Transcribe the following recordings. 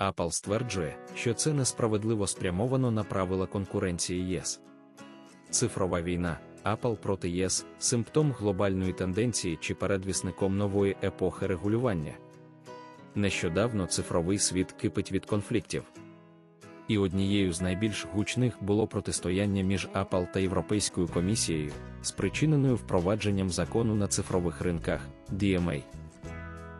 Apple стверджує, що це несправедливо спрямовано на правила конкуренції ЄС. Цифрова війна, Apple проти ЄС, симптом глобальної тенденції чи передвісником нової епохи регулювання. Нещодавно цифровий світ кипить від конфліктів. І однією з найбільш гучних було протистояння між Apple та Європейською комісією, спричиненою впровадженням закону на цифрових ринках DMA.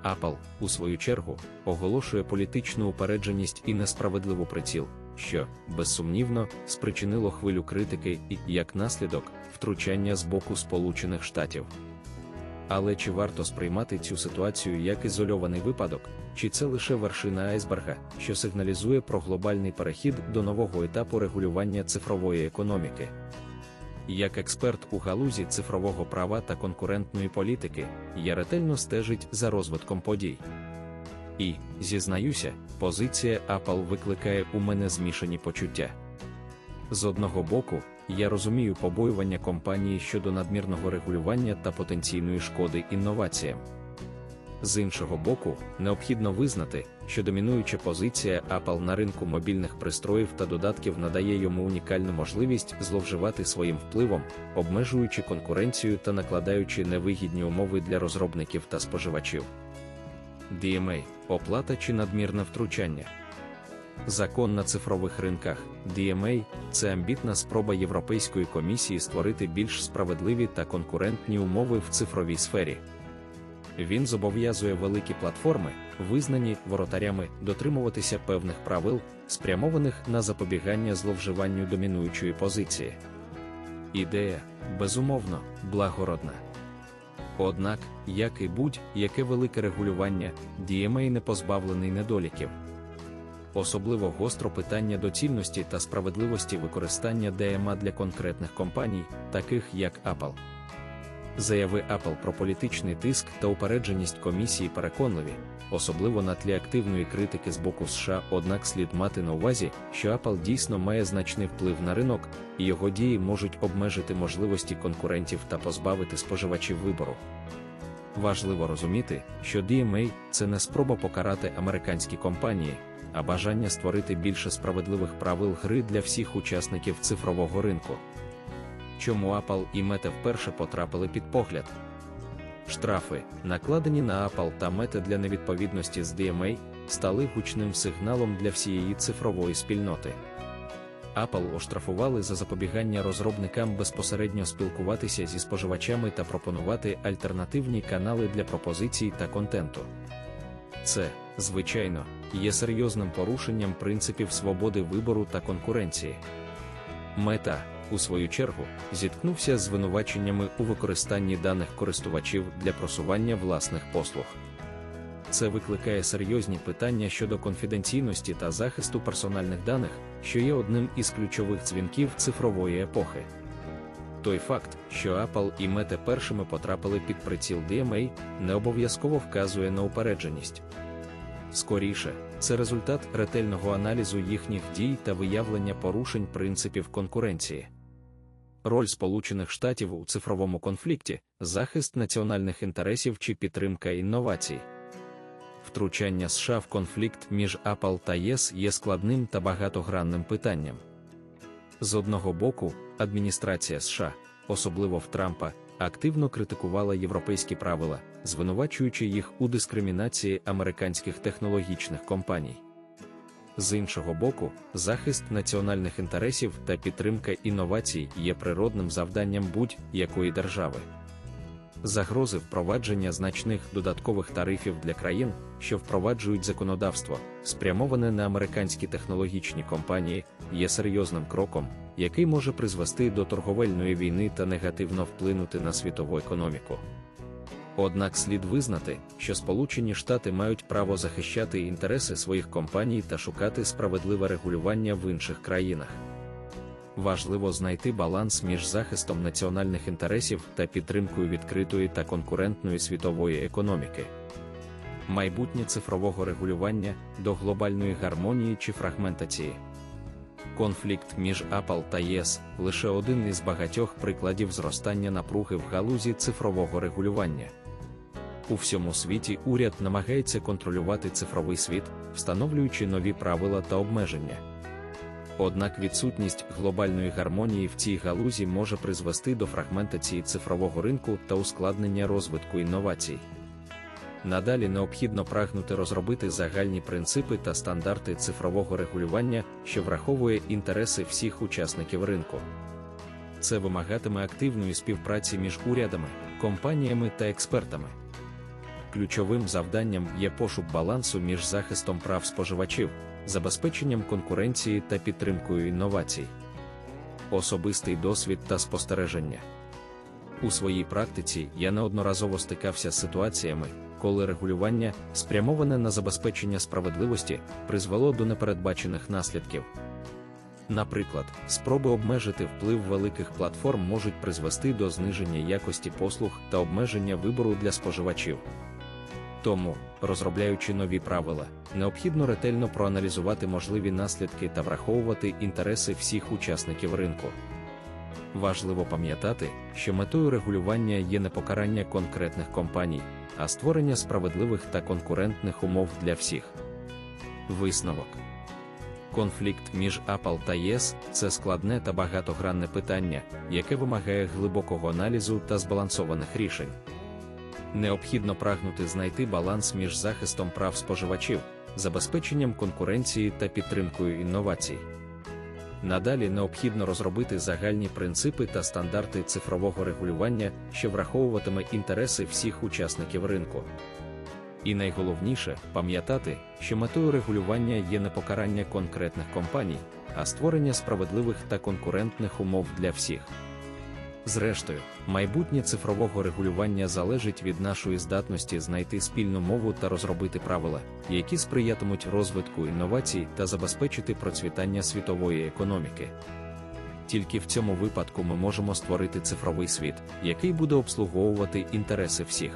Apple, у свою чергу, оголошує політичну упередженість і несправедливу приціл, що, безсумнівно, спричинило хвилю критики і, як наслідок, втручання з боку Сполучених Штатів. Але чи варто сприймати цю ситуацію як ізольований випадок, чи це лише вершина айсберга, що сигналізує про глобальний перехід до нового етапу регулювання цифрової економіки? Як експерт у галузі цифрового права та конкурентної політики, я ретельно стежить за розвитком подій. І, зізнаюся, позиція Apple викликає у мене змішані почуття. З одного боку, я розумію побоювання компанії щодо надмірного регулювання та потенційної шкоди інноваціям. З іншого боку, необхідно визнати, що домінуюча позиція Apple на ринку мобільних пристроїв та додатків надає йому унікальну можливість зловживати своїм впливом, обмежуючи конкуренцію та накладаючи невигідні умови для розробників та споживачів. DMA оплата чи надмірне втручання. Закон на цифрових ринках DMA це амбітна спроба Європейської комісії створити більш справедливі та конкурентні умови в цифровій сфері. Він зобов'язує великі платформи, визнані воротарями, дотримуватися певних правил, спрямованих на запобігання зловживанню домінуючої позиції. Ідея, безумовно, благородна. Однак, як і будь-яке велике регулювання, DMA не позбавлений недоліків. Особливо гостро питання доцільності та справедливості використання DMA для конкретних компаній, таких як Apple. Заяви Apple про політичний тиск та упередженість комісії переконливі, особливо на тлі активної критики з боку США, однак слід мати на увазі, що Apple дійсно має значний вплив на ринок, і його дії можуть обмежити можливості конкурентів та позбавити споживачів вибору. Важливо розуміти, що DMA – це не спроба покарати американські компанії, а бажання створити більше справедливих правил гри для всіх учасників цифрового ринку чому Apple і Meta вперше потрапили під погляд. Штрафи, накладені на Apple та Meta для невідповідності з DMA, стали гучним сигналом для всієї цифрової спільноти. Apple оштрафували за запобігання розробникам безпосередньо спілкуватися зі споживачами та пропонувати альтернативні канали для пропозицій та контенту. Це, звичайно, є серйозним порушенням принципів свободи вибору та конкуренції. Мета у свою чергу, зіткнувся з звинуваченнями у використанні даних користувачів для просування власних послуг. Це викликає серйозні питання щодо конфіденційності та захисту персональних даних, що є одним із ключових дзвінків цифрової епохи. Той факт, що Apple і Meta першими потрапили під приціл DMA, не обов'язково вказує на упередженість. Скоріше, це результат ретельного аналізу їхніх дій та виявлення порушень принципів конкуренції. Роль Сполучених Штатів у цифровому конфлікті, захист національних інтересів чи підтримка інновацій. Втручання США в конфлікт між Apple та ЄС є складним та багатогранним питанням. З одного боку, адміністрація США, особливо в Трампа, активно критикувала європейські правила, звинувачуючи їх у дискримінації американських технологічних компаній. З іншого боку, захист національних інтересів та підтримка інновацій є природним завданням будь-якої держави. Загрози впровадження значних додаткових тарифів для країн, що впроваджують законодавство, спрямоване на американські технологічні компанії, є серйозним кроком, який може призвести до торговельної війни та негативно вплинути на світову економіку. Однак слід визнати, що Сполучені Штати мають право захищати інтереси своїх компаній та шукати справедливе регулювання в інших країнах. Важливо знайти баланс між захистом національних інтересів та підтримкою відкритої та конкурентної світової економіки. Майбутнє цифрового регулювання до глобальної гармонії чи фрагментації. Конфлікт між Apple та ЄС лише один із багатьох прикладів зростання напруги в галузі цифрового регулювання. У всьому світі уряд намагається контролювати цифровий світ, встановлюючи нові правила та обмеження. Однак відсутність глобальної гармонії в цій галузі може призвести до фрагментації цифрового ринку та ускладнення розвитку інновацій. Надалі необхідно прагнути розробити загальні принципи та стандарти цифрового регулювання, що враховує інтереси всіх учасників ринку. Це вимагатиме активної співпраці між урядами, компаніями та експертами. Ключовим завданням є пошук балансу між захистом прав споживачів, забезпеченням конкуренції та підтримкою інновацій. Особистий досвід та спостереження. У своїй практиці я неодноразово стикався з ситуаціями, коли регулювання, спрямоване на забезпечення справедливості, призвело до непередбачених наслідків. Наприклад, спроби обмежити вплив великих платформ можуть призвести до зниження якості послуг та обмеження вибору для споживачів. Тому, розробляючи нові правила, необхідно ретельно проаналізувати можливі наслідки та враховувати інтереси всіх учасників ринку. Важливо пам'ятати, що метою регулювання є не покарання конкретних компаній, а створення справедливих та конкурентних умов для всіх. Висновок Конфлікт між Apple та ЄС це складне та багатогранне питання, яке вимагає глибокого аналізу та збалансованих рішень. Необхідно прагнути знайти баланс між захистом прав споживачів, забезпеченням конкуренції та підтримкою інновацій. Надалі необхідно розробити загальні принципи та стандарти цифрового регулювання, що враховуватиме інтереси всіх учасників ринку. І найголовніше пам'ятати, що метою регулювання є не покарання конкретних компаній, а створення справедливих та конкурентних умов для всіх. Зрештою, майбутнє цифрового регулювання залежить від нашої здатності знайти спільну мову та розробити правила, які сприятимуть розвитку інновацій та забезпечити процвітання світової економіки. Тільки в цьому випадку ми можемо створити цифровий світ, який буде обслуговувати інтереси всіх.